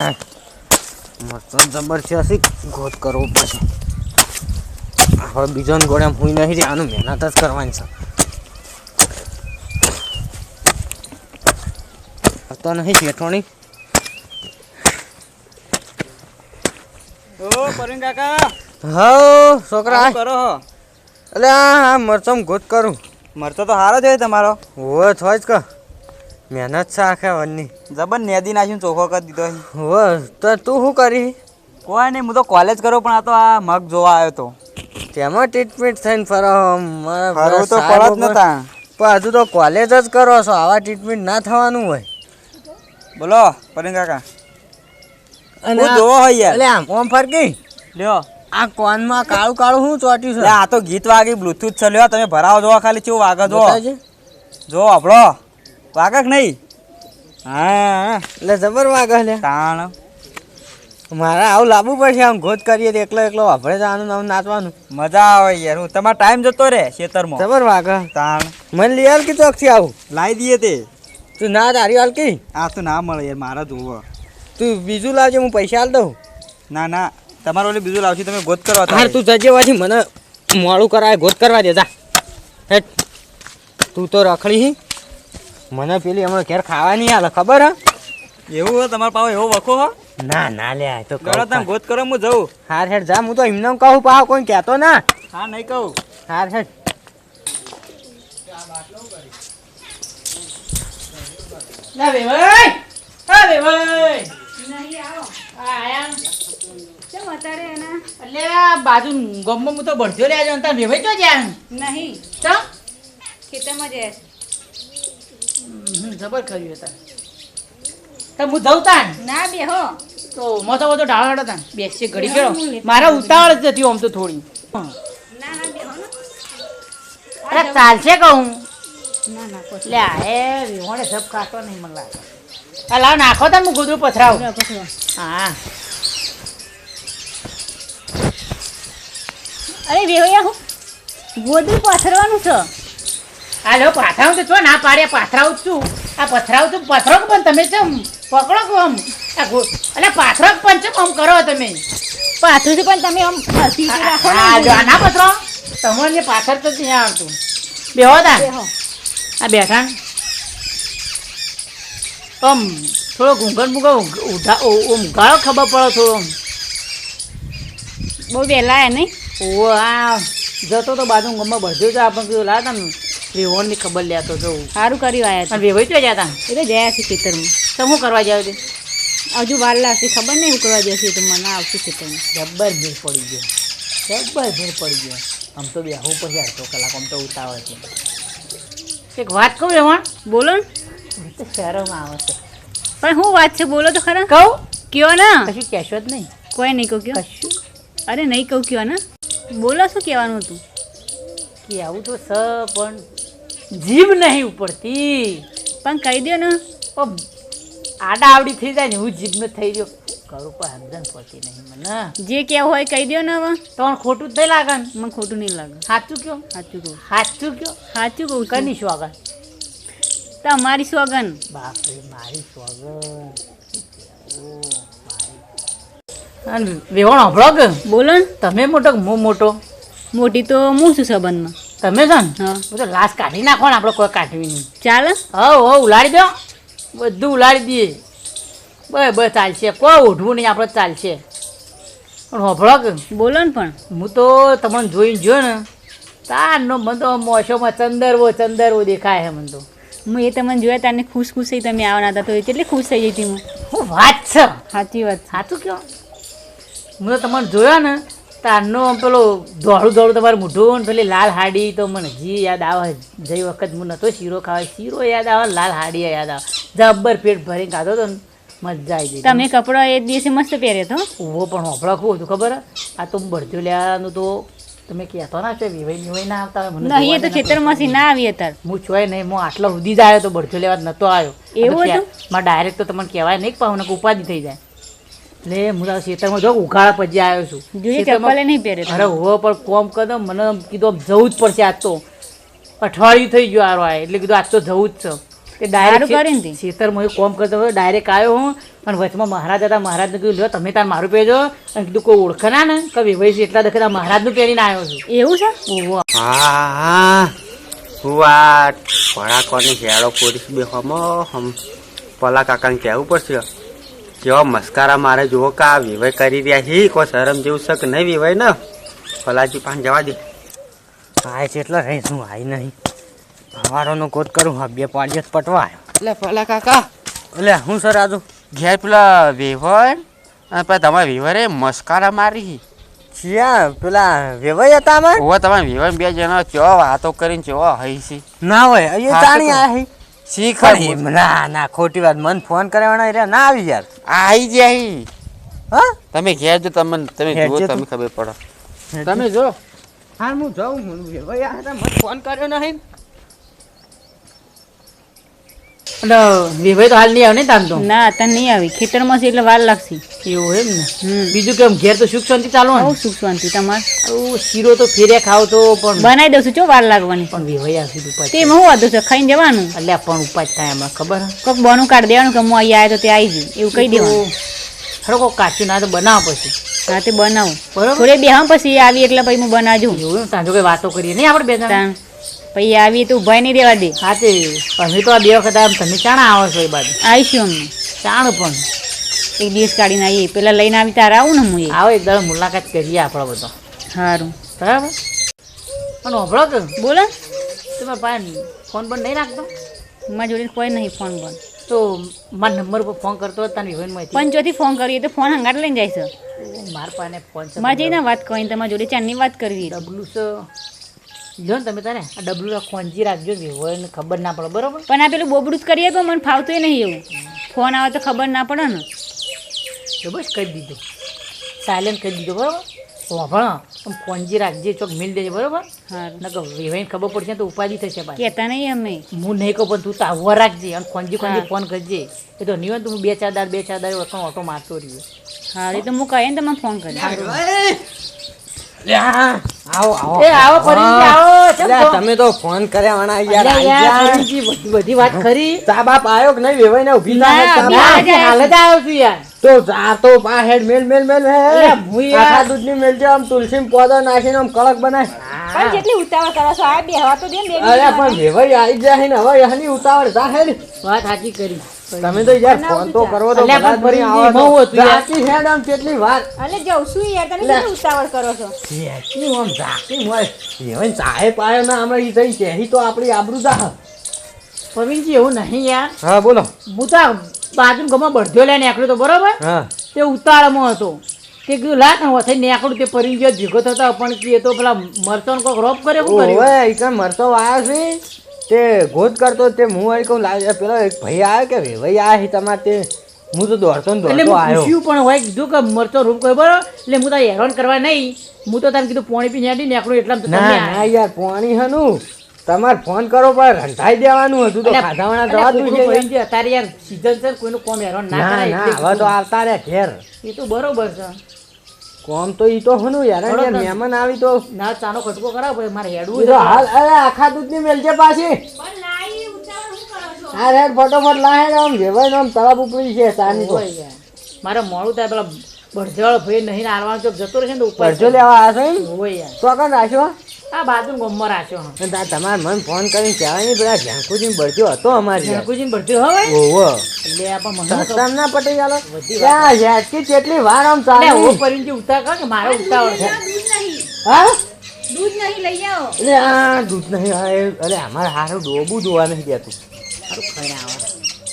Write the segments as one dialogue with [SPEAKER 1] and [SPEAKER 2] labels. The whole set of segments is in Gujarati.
[SPEAKER 1] મસ્ત જબરજસ્ત ગોત કરવો પડશે. હવે બીજો ગોળે હું નહીં આનું મહેનત જ કરવાની છે. તો નહીં જેઠોણી
[SPEAKER 2] ઓ પરવીન કાકા.
[SPEAKER 1] હા છોકરા.
[SPEAKER 2] કરો
[SPEAKER 1] એટલે આ મરચમ ગોત કરું.
[SPEAKER 2] મરચો તો સારો છે તમારો.
[SPEAKER 1] હોય થોય જ કે. મહેનત છે આખા વનની.
[SPEAKER 2] જબર નેદી નાખીને ચોખ્ખો કરી દીધો.
[SPEAKER 1] તો તું શું કરી?
[SPEAKER 2] કોઈ નહીં હું તો કોલેજ કરો પણ આ તો આ મગ જોવા આવ્યો તો.
[SPEAKER 1] તેમાં ટ્રીટમેન્ટ થઈને ફરો મારા
[SPEAKER 2] તો પડત નતા.
[SPEAKER 1] પણ હજુ તો કોલેજ જ કરો છો. આવા ટ્રીટમેન્ટ ના થવાનું હોય.
[SPEAKER 2] બોલો પરિણ કાકા.
[SPEAKER 1] અને
[SPEAKER 2] જોવો હોય યાર.
[SPEAKER 1] એટલે આમ ઓમ ફરકી?
[SPEAKER 2] લ્યો.
[SPEAKER 1] આ કોનમાં કાળું કાળું શું ચોટ્યું છે?
[SPEAKER 2] આ તો ગીત વાગી બ્લુટૂથ છે. લ્યો તમે ભરાવો જોવા ખાલી ચેવું વાગે જો
[SPEAKER 1] જોવો
[SPEAKER 2] જો આપણો વાગે કે નહીં? હા.
[SPEAKER 1] એટલે જબર વાગે લે.
[SPEAKER 2] તાણ.
[SPEAKER 1] મારે આવું લાવવું પડશે આમ ગોત કરીએ તો એકલો એકલો વાપરે જવાનું આમ નાચવાનું.
[SPEAKER 2] મજા આવે યાર હું તમારો ટાઈમ જતો રે ખેતરમાં.
[SPEAKER 1] જબર વાગે.
[SPEAKER 2] તાણ.
[SPEAKER 1] મને લઈ આલ કે ચોકથી આવું?
[SPEAKER 2] લાવી દઈએ તે.
[SPEAKER 1] તું ના તારી હાલ કી?
[SPEAKER 2] આ તો ના મળે યાર મારા જોવો.
[SPEAKER 1] તું બીજું લાવજે હું પૈસા આલ દઉં.
[SPEAKER 2] ના ના. તમારે ઓલી બીજું લાવશે તમે ગોત કરવા
[SPEAKER 1] હા તું જજે પછી મને મોડું કરાય ગોત કરવા દે જા. હેટ તું તો રખડી મને પેલી હમણાં ઘેર ખાવા નહીં હાલે ખબર હે?
[SPEAKER 2] એવું હોય તમારા પાસે એવો વખો હો?
[SPEAKER 1] ના ના લે તો
[SPEAKER 2] કરો તમે ગોત કરો હું જઉં.
[SPEAKER 1] હાર હેડ જા હું તો એમને કહું પાવ કોઈ કહેતો ના.
[SPEAKER 2] હા નહીં કહું.
[SPEAKER 1] હાર હેડ.
[SPEAKER 3] ના વેવાઈ! હા વેવાઈ!
[SPEAKER 4] નહીં આવો
[SPEAKER 3] આ આયા
[SPEAKER 4] કેમ અત્યારે એના?
[SPEAKER 3] એટલે આ બાજુ ગમમાં હું તો ભરજો લે આજે તાર વેવાઈ તો જ્યાં
[SPEAKER 4] નહીં.
[SPEAKER 3] ચા
[SPEAKER 4] ખેતરમાં જાય
[SPEAKER 3] જબર કર્યું હતા તો હું જઉં તાન
[SPEAKER 4] ના બેહો
[SPEAKER 3] તો મોટો મોટો ઢાળ હતો તાન. બેસી ઘડી ગયો મારા ઉતાવળ જ હતી આમ તો થોડી. અરે ચાલશે કહું.
[SPEAKER 4] ના ના પછી
[SPEAKER 3] લે એ વિહોણે સબ ખાતો નહીં મને લાગે. આ લાવ નાખો તાન હું ગોદરું પથરાવું. હા.
[SPEAKER 4] અરે વેહોયા હું ગોદરું પાથરવાનું છે.
[SPEAKER 3] આ લો પાથરાવું તો છો ના પાડ્યા પાથરાવું છું. આ પથરાવ છું પથરો પણ તમે ચમ પકડો કે આમ. એટલે પાથરો પણ ચમ આમ કરો તમે.
[SPEAKER 4] પાથરું છે પણ તમે આમ રાખો ને.
[SPEAKER 3] પથરો. તમને પાથર તો ત્યાં આવતું બેહો તા. આ બેઠા. આમ થોડો ઘૂંઘટ મૂકો ઊંઘાડો ખબર પડો થોડો
[SPEAKER 4] બહુ વહેલા નહીં?
[SPEAKER 3] ઓ આ જતો તો બાજુ ગમે બધું જ આપણે કીધું લાવ તમે. વિહોણની ખબર લેતો જવું
[SPEAKER 4] સારું કર્યું આયા
[SPEAKER 3] પણ વેવાઈ ક્યાં જતા
[SPEAKER 4] એટલે જયા ગયા છે ખેતરમાં.
[SPEAKER 3] તો શું કરવા જાવ તે?
[SPEAKER 4] હજુ વાર લાગશે ખબર નહીં હું કરવા જશે તો મને આવશે ખેતરમાં.
[SPEAKER 3] જબ્બર ભીડ પડી ગયો. જબ્બર ભીડ પડી ગયો. આમ તો બે હું પછી અડધો કલાક આમ તો ઉતાવળ છે. એક વાત કહું એમાં?
[SPEAKER 4] બોલો ને.
[SPEAKER 3] તો શહેરોમાં આવે છે.
[SPEAKER 4] પણ શું વાત છે બોલો તો ખરા.
[SPEAKER 3] કહું?
[SPEAKER 4] કયો ને?
[SPEAKER 3] કશું કહેશો જ નહીં.
[SPEAKER 4] કોઈ નહીં કહું કયો.
[SPEAKER 3] કશું?
[SPEAKER 4] અરે નહીં કહું કયો ને. બોલો શું કહેવાનું હતું?
[SPEAKER 3] કે આવું તો સ પણ જીભ નહીં ઉપડતી.
[SPEAKER 4] પણ કહી દો ને.
[SPEAKER 3] ઓ આડા આવડી થઈ જાય ને હું જીભનો થઈ ગયો કરું પણ સમજણ પડતી નહીં મને.
[SPEAKER 4] જે કહેવું હોય કહી દો ને હવે.
[SPEAKER 3] તો ખોટું જ નહીં લાગે ને
[SPEAKER 4] મને ખોટું નહીં લાગે.
[SPEAKER 3] સાચું કયો?
[SPEAKER 4] સાચું કહું.
[SPEAKER 3] સાચું કયો?
[SPEAKER 4] સાચું કહું
[SPEAKER 3] કની સ્વાગત?
[SPEAKER 4] તમારી સોગન
[SPEAKER 3] બાપરે મારી સ્વાગન અને વેવણ હભળો કે
[SPEAKER 4] બોલો ને.
[SPEAKER 3] તમે મોટો હું મોટો?
[SPEAKER 4] મોટી તો હું છું સંબંધમાં.
[SPEAKER 3] તમે છો ને
[SPEAKER 4] હા.
[SPEAKER 3] હું તો લાશ કાઢી નાખો ને આપણે કોઈ કાઢવી નહીં.
[SPEAKER 4] ચાલે?
[SPEAKER 3] હવ હવ ઉલાડી દો. બધું ઉલાડી દઈએ. બસ બસ ચાલશે. કોઈ ઓઢવું નહીં આપણે ચાલશે. પણ હભળો કે.
[SPEAKER 4] બોલો ને પણ.
[SPEAKER 3] હું તો તમને જોઈને જોયો ને તારનો મને તો મોસોમાં ચંદરવો ચંદરવો દેખાય છે મને તો.
[SPEAKER 4] હું એ તમને જોયા તારને ખુશ ખુશ થઈ તમે આવવાના હતા તો એ કેટલી ખુશ થઈ જતી હું.
[SPEAKER 3] હું વાત છે.
[SPEAKER 4] સાચી વાત
[SPEAKER 3] સાચું કહો હું તો તમને જોયા ને તારનો પેલો દોડું દોડું તમારું મોઢું પેલી લાલ હાડી તો મને હજી યાદ આવે જઈ વખત હું નહોતો શીરો ખાવા શીરો યાદ આવે લાલ હાડી યાદ આવે. જબ્બર પેટ ભરીને ખાધો તો મજા આવી ગઈ.
[SPEAKER 4] તમે કપડો એ દિવસે મસ્ત પહેર્યો હતો
[SPEAKER 3] ઊભો પણ હોપડા ખૂબ હતું ખબર? આ તો ભરજો લેવાનું તો તમે કહેતો ના છો વિવાઈ નિવાઈ ના આવતા હોય મને
[SPEAKER 4] નહીં તો
[SPEAKER 3] જ
[SPEAKER 4] ખેતરમાંથી ના આવી હતા
[SPEAKER 3] હું ચોય નહીં હું આટલા સુધી જ આવ્યો તો ભરજો લેવા જ નતો આવ્યો.
[SPEAKER 4] એવું હતું?
[SPEAKER 3] માં ડાયરેક્ટ તો તમને કહેવાય નહીં પાहुને ઉપાધિ થઈ જાય. એટલે હું તારા ખેતરમાં જો ઉઘાડા પછી આવ્યો છું.
[SPEAKER 4] જોઈએ ચપ્પલે નહીં પહેરે
[SPEAKER 3] અરે હો પણ કોમ કદો મને કીધું આમ જવું જ પડશે આજ તો. અઠવાડિયું થઈ ગયું આરો એટલે કીધું આજ તો જવું જ છે. તે.
[SPEAKER 4] ડાયરેક્ટ કરીને.
[SPEAKER 3] ખેતરમાં કોમ કરતો હોય ડાયરેક્ટ આવ્યો હું અને વચમાં મહારાજ હતા મહારાજને કીધું લ્યો તમે તાર મારું પહેરજો. અને કીધું કોઈ ઓળખે ના? ને કે વેવાઈ છે એટલા દખત મહારાજનું પહેરીને આવ્યો છું.
[SPEAKER 4] એવું છે?
[SPEAKER 3] ઓહો
[SPEAKER 1] હા હા હું કોની હેડો પોલીસ બે હમ હમ. પલા કાકાને કહેવું પડશે. કેવા મસ્કારા મારે જુઓ કે આ વિવય કરી રહ્યા છે કોઈ શરમ જેવું શક નહીં વિવય ને? ફલાજી પાન જવા દે. હા છે એટલે રહી શું આઈ નહીં. સવારોનો કોટ કરું હા બે પાડીએ પટવા
[SPEAKER 2] એટલે પેલા કાકા.
[SPEAKER 1] એટલે હું સર આજુ?
[SPEAKER 2] ઘેર પેલા વેવર અને તમારે તમારા વેવરે મસ્કારા મારી
[SPEAKER 1] છીએ પેલા વિવય હતા અમાર?
[SPEAKER 2] ઓવા તમારા વેવર બે જણા ચો વાતો કરીને ચો હઈ છે
[SPEAKER 1] ના હોય અહીંયા
[SPEAKER 2] જાણી
[SPEAKER 1] આ
[SPEAKER 2] શીખ
[SPEAKER 1] એમ ના ના ખોટી વાત. મને ફોન કરવાના રે ના આવી યાર.
[SPEAKER 2] આઈ જાય
[SPEAKER 1] હા.
[SPEAKER 2] તમે ઘેર જો તમને તમે
[SPEAKER 1] જો
[SPEAKER 2] તમે ખબર પડે. તમે જો
[SPEAKER 1] હા હું જાઉં હું ભાઈ આ હતા મને ફોન કર્યો નહીં
[SPEAKER 3] એટલે વેવાઈ તો હાલ નહીં આવે ને તાન તો?
[SPEAKER 4] ના અત્યારે નહીં આવી. ખેતરમાં છે એટલે વાર લાગશે.
[SPEAKER 3] એવું એમ ને? બીજું કેમ ઘેર તો સુખ શાંતિ ચાલુ ને?
[SPEAKER 4] સુખ શાંતિ તમારે.
[SPEAKER 3] શીરો તો ફેરે ખાવ તો પણ
[SPEAKER 4] બનાવી દઉં છું ચો વાર લાગવાની.
[SPEAKER 3] પણ વેવાઈ આવશે ઉપાય
[SPEAKER 4] તે હું વાંધો છે ખાઈને જવાનું.
[SPEAKER 3] એટલે પણ ઉપાય થાય એમાં ખબર
[SPEAKER 4] કોક બોનું કાઢી દેવાનું કે હું અહીંયા આવ્યો તો તે આવી જઈ એવું કહી દેવું
[SPEAKER 3] ખરો કોક કાચું ના તો બનાવો પછી.
[SPEAKER 4] હા તે બનાવું.
[SPEAKER 3] બરોબર?
[SPEAKER 4] થોડે બેહમ પછી આવી એટલે પછી હું બનાવજો
[SPEAKER 3] એવું તાંજો કઈ વાતો કરીએ નહીં આપણે બે જણા?
[SPEAKER 4] પછી આવી તું ભય નહીં રહેવા દે.
[SPEAKER 3] સાચી. અમે તો આ બે વખત આમ તમે ચાણા આવો છો એ બાજુ.
[SPEAKER 4] આવીશું અમને
[SPEAKER 3] ચાણ પણ.
[SPEAKER 4] એક દિવસ કાઢીને આવીએ. પેલા લઈને આવી તારે આવું ને હું
[SPEAKER 3] આવો એક દાડો મુલાકાત કરીએ આપણો બધો.
[SPEAKER 4] સારું
[SPEAKER 3] બરાબર? પણ હોભળો કે
[SPEAKER 4] બોલો.
[SPEAKER 3] તમે પાસે ફોન પણ નહીં રાખતો?
[SPEAKER 4] મારા જોડે કોઈ નહીં ફોન પણ
[SPEAKER 3] તો મારા નંબર પર ફોન કરતો હતા તને ઇવેન્ટમાંથી
[SPEAKER 4] પણ ચોથી ફોન કરીએ તો ફોન હંગાટ લઈને જાય છે.
[SPEAKER 3] મારા પાસે ફોન છે.
[SPEAKER 4] મારે જઈને વાત કરીને તમારા જોડે ચારની વાત કરવી
[SPEAKER 3] ડબલું છે. લ્યો ને તમે તારે. આ ડબલું ખોંજી રાખજો ને ખબર ના પડે બરોબર?
[SPEAKER 4] પણ આ પેલું બોબડું જ કરીએ તો મને ફાવતું નહીં એવું. ફોન આવે તો ખબર ના પડે ને.
[SPEAKER 3] તો બસ કરી દીધું? સાયલેન્ટ કરી દીધું બરોબર? આમ ખોંજી રાખજે ચોક મિલ દેજે બરોબર? નકર વેવાઈને ખબર પડશે તો ઉપાધિ થશે પાછી.
[SPEAKER 4] કહેતા નહીં અમે.
[SPEAKER 3] હું નહીં કહું પણ તું તાવવા રાખજે અને ફોનજી ખોંજી ફોન કરજે. એ તો નહીં હોય તો હું બે ચાર દાર બે ચાર દાર ઓટો ઓટો મારતો રહ્યો.
[SPEAKER 4] હા એ તો હું કહે ને તમે ફોન કરી
[SPEAKER 1] તમે તો ફોન કર્યા વાળા યાર
[SPEAKER 3] અલ્યા
[SPEAKER 1] આઈ
[SPEAKER 3] યાર,
[SPEAKER 1] ગયા.
[SPEAKER 3] ફરીથી બધી બધી વાત કરી
[SPEAKER 1] ચા બાપ આયો કે નહીં? વેવાઈને ઊભી ના
[SPEAKER 4] ના,
[SPEAKER 1] હે ચા
[SPEAKER 3] ના,
[SPEAKER 1] બાપ?
[SPEAKER 3] હજી હાલ જ આવ્યો છું યાર.
[SPEAKER 1] તો ચા તો પા હેડ મેલ મેલ મેલ હે.
[SPEAKER 3] અલ્યા, હું યાર-
[SPEAKER 1] મેલ આમ તુલસી પોદો નાખીને આમ કડક બનાય.
[SPEAKER 4] પણ જેટલી ઉતાવળ કરો છો? આ બે હવા તો દે
[SPEAKER 1] અરે પણ વેવાઈ આવી જાય ને હવે એની ઉતાવળ જા હેડ.
[SPEAKER 3] વાત સાચી કરી.
[SPEAKER 1] તમે તો યાર ફોન તો કરવો તો
[SPEAKER 3] પણ ફરી
[SPEAKER 1] આવો તો.
[SPEAKER 3] હતું
[SPEAKER 1] હેડ આમ કેટલી વાર?
[SPEAKER 4] અલે જઉં છું યાર. તમે. કેટલી ઉતાવળ કરો છો?
[SPEAKER 1] કેટલી આમ જાતી મોય વેવાઈને ચાહે પાયો ના અમે ઈ થઈ કેહી તો આપણી આબરૂ દા
[SPEAKER 3] પ્રવીણજી એવું નહીં યાર.
[SPEAKER 1] હા બોલો.
[SPEAKER 3] હું તો બાજુ ગમા બળધ્યો લઈને નીકળ્યો તો બરોબર?
[SPEAKER 1] હા.
[SPEAKER 3] તે ઉતાળમાં હતો. તે કીધું લાટ હું થઈ નેકડું તે પરી ગયો ભેગો થતો પણ કે તો પેલા મરચાં કોક રોપ કરે શું કર્યું?
[SPEAKER 1] કાં મરતો આયો છે. તે ગોત કરતો તે હું આવી કહું લાગે પેલો એક ભાઈ આવ્યો કે ભાઈ છે તમારે તે હું તો દોડતો ને દોડતો આવ્યો
[SPEAKER 3] પૂછ્યું પણ હોય કીધું કે મરચો રૂપ કોઈ બરોબર? એટલે હું તો હેરાન કરવા નહીં. હું તો તારે કીધું પાણી પી નેડી નેકડું એટલા તમે
[SPEAKER 1] ના ના. યાર પાણી હનું. તમારે ફોન કરો પણ રંધાઈ દેવાનું હતું તો ખાધાવાના જવાતું છે યાર.
[SPEAKER 3] અત્યારે યાર સીઝન છે કોઈનું કોમ હેરાન ના
[SPEAKER 1] ના હવે તો આવતા રે ઘેર.
[SPEAKER 3] એ તો બરોબર છે.
[SPEAKER 1] કોમ તો ઈ તો હનુ યાર યાર મહેમાન આવી તો
[SPEAKER 3] ના ચાનો ખટકો કરાવો ભાઈ મારે હેડવું
[SPEAKER 1] તો હાલ અરે આખા દૂધની મેલજે પાછી. હા રેડ ફટોફટ લાહે ને આમ જેવાય આમ તળાવ ઉપરી છે સાની તો.
[SPEAKER 3] મારે મોડું થાય પેલા બળદેવાળો ભાઈ નહીં આરવાનો ચોક જતો રહેશે ને તો ઉપર
[SPEAKER 1] પરજો લેવા
[SPEAKER 3] હોય યાર.
[SPEAKER 1] તો કણ રાખ્યો?
[SPEAKER 3] આ બાજુ ગમમાં રાખ્યો હા
[SPEAKER 1] તમારે મને ફોન કરીને કહેવાય નહીં પેલા ઝાંકુજી બળજો હતો અમારે
[SPEAKER 3] ઝાંકુજી ભરતી હવે
[SPEAKER 1] ઓહો.
[SPEAKER 3] એટલે આ પણ મને તો-
[SPEAKER 1] ના પટી ચાલો
[SPEAKER 3] વાત.
[SPEAKER 1] ત્યાં કેટલી વાર આમ ચાલે.
[SPEAKER 3] ઓ કરીને જે ઉતાર કર કે મારે ઉતાવળ છે.
[SPEAKER 1] હા?
[SPEAKER 4] દૂધ નહીં લઈ આવો.
[SPEAKER 1] એટલે આ દૂધ નહીં આ અરે અમારે હારું ડોબું ધોવા નહીં દેતું.
[SPEAKER 3] હારું ખાઈને આવે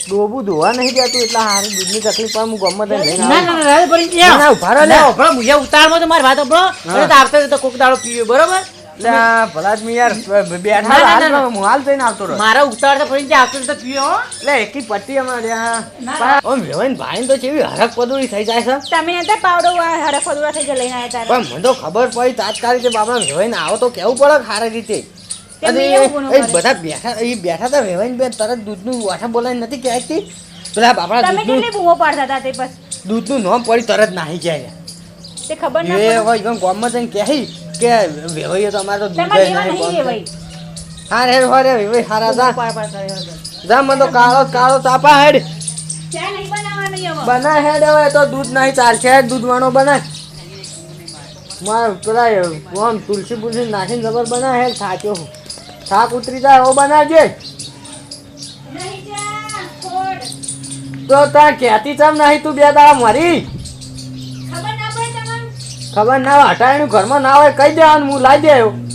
[SPEAKER 1] ડોબું ધોવા નહીં દેતું એટલે હારું દૂધની તકલીફ પણ હું ગમે તે લઈને
[SPEAKER 3] ના ના
[SPEAKER 1] લે.
[SPEAKER 3] મુજે ઉતારમાં તો મારી વાત સાંભળો. એટલે તો આવતા કોક દાડો પીવે બરોબર?
[SPEAKER 1] એટલે આ ભલા જ મેં યાર બેઠા
[SPEAKER 3] ના, ના,
[SPEAKER 1] હાલ
[SPEAKER 3] ના, ના.
[SPEAKER 1] હું હાલ થઈને આવતો રહ્યો.
[SPEAKER 3] મારા ઉતાર તો ફરીને આવતા જતા પીવે
[SPEAKER 1] એટલે એકી પટ્ટી અમારે ઓમ વેવાઈને ભાઈને તો કેવી હરક પદુરી થઈ જાય છે.
[SPEAKER 4] તમે નતા પાવડો હરફ ફદુરા થઈ જાય લઈને આવ્યા
[SPEAKER 1] પણ મને તો ખબર પડી તાત્કાલિક બાબા બાપા આવો તો કેવું પડે ખારી રીતે. બધા બેઠા એ બેઠા હતા વેવાઈને બે તરત દૂધનું વાઠા બોલાવીને નથી કહેતી પેલા બાપડા
[SPEAKER 4] તમે કેટલી બૂમો પાડતા હતા તે બસ?
[SPEAKER 1] દૂધનું નામ પડી તરત નાહી જાય.
[SPEAKER 4] તે ખબર ના
[SPEAKER 1] એ હોય એકદમ ગામમાં જઈને કહે કે વેવાઈએ તો અમારે તો દૂધ
[SPEAKER 4] તમારે
[SPEAKER 1] જ
[SPEAKER 4] લેવા
[SPEAKER 1] નહીં
[SPEAKER 4] ભાઈ
[SPEAKER 1] હા રે વેવાઈ હારા
[SPEAKER 3] પાડ પાડ કરે.
[SPEAKER 1] જા મને તો કાળો કાળો ચાપા હેડ. બના હેડ હવે તો દૂધ નહીં ચાલશે. દૂધ વાળો બના મારે પેલા આમ તુલસી પુલસી નાખીને જબર બના હેડ થાક્યો થાક ઉતરી જાય એવો બનાવજે. તો ત્યાં કહેતી ચમ નહીં તું બે દાડા મરી? ખબર ના હોય હટાણીનું ઘરમાં ના હોય કહી દેવાનું હું લાવી દે આવ્યો